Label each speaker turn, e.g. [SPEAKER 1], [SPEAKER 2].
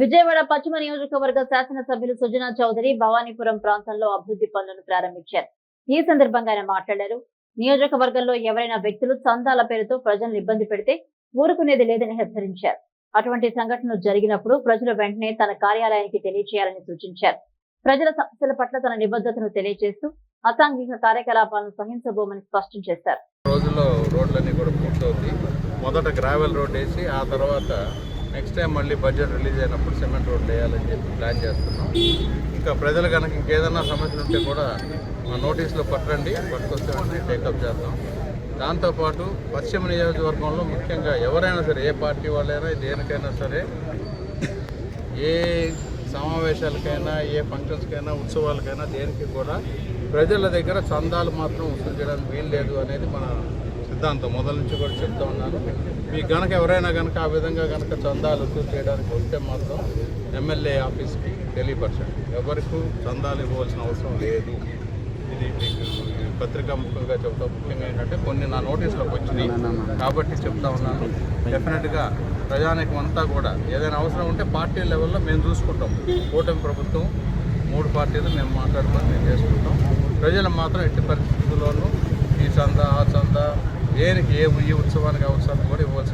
[SPEAKER 1] విజయవాడ పశ్చిమ నియోజకవర్గ శాసనసభ్యులు సుజనా చౌదరి భవానీపురం ప్రాంతంలో అభివృద్ధి పనులను ప్రారంభించారు. ఈ సందర్భంగా ఆయన మాట్లాడారు. నియోజకవర్గంలో ఎవరైనా వ్యక్తులు చందాల పేరుతో ప్రజలను ఇబ్బంది పెడితే ఊరుకునేది లేదని హెచ్చరించారు. అటువంటి సంఘటనలు జరిగినప్పుడు ప్రజలు వెంటనే తన కార్యాలయానికి తెలియజేయాలని సూచించారు. ప్రజల సమస్యల పట్ల తన నిబద్ధతను తెలియజేస్తూ అసాంఘిక కార్యకలాపాలను సహించబోమని స్పష్టం చేశారు.
[SPEAKER 2] రోజుల్లో రోడ్లన్నీ కూడా పూర్తవుతాయి. మొదట గ్రావెల్ రోడ్ వేసి ఆ తర్వాత నెక్స్ట్ టైం మళ్ళీ బడ్జెట్ రిలీజ్ అయినప్పుడు సిమెంట్ రోడ్ వేయాలని చెప్పి ప్లాన్ చేస్తున్నాం. ఇంకా ప్రజలు కనుక ఇంకేదన్నా సమస్యలు ఉంటే కూడా మా నోటీస్లో పట్టండి పట్టుకొస్తే వెంటనే టేకప్ చేద్దాం దాంతోపాటు పశ్చిమ నియోజకవర్గంలో ముఖ్యంగా ఎవరైనా సరే ఏ పార్టీ వాళ్ళైనా దేనికైనా సరే ఏ సమావేశాలకైనా ఏ ఫంక్షన్స్కైనా ఉత్సవాలకైనా దేనికి కూడా ప్రజల దగ్గర చందాలు మాత్రం వసూలు చేయడానికి వీలు లేదు అనేది మన సిద్ధాంతం మొదల నుంచి కూడా చెప్తా ఉన్నాను. మీకు గనక ఎవరైనా కనుక ఆ విధంగా కనుక చందాలు వసూలు చేయడానికి వస్తే మాత్రం ఎమ్మెల్యే ఆఫీస్కి తెలియపరచండి. ఎవరికి చందాలు ఇవ్వవలసిన అవసరం లేదు. ఇది మీకు పత్రికా ముఖ్యంగా చెప్తా ముఖ్యంగా ఏంటంటే కొన్ని నా నోటీసులోకి వచ్చినాయి. కాబట్టి చెప్తా ఉన్నాను. డెఫినెట్గా ప్రజానికం అంతా కూడా ఏదైనా అవసరం ఉంటే పార్టీ లెవెల్లో మేము చూసుకుంటాం. కూటమి ప్రభుత్వం మూడు పార్టీలు మేము మాట్లాడుకొని మేము చేసుకుంటాం. ప్రజలు మాత్రం ఎట్టి పరిస్థితుల్లోనూ ఈ చంద ఆ చంద దేనికి ఏ ఈ ఉత్సవానికి అవసరం కూడా ఇవ్వాల్సి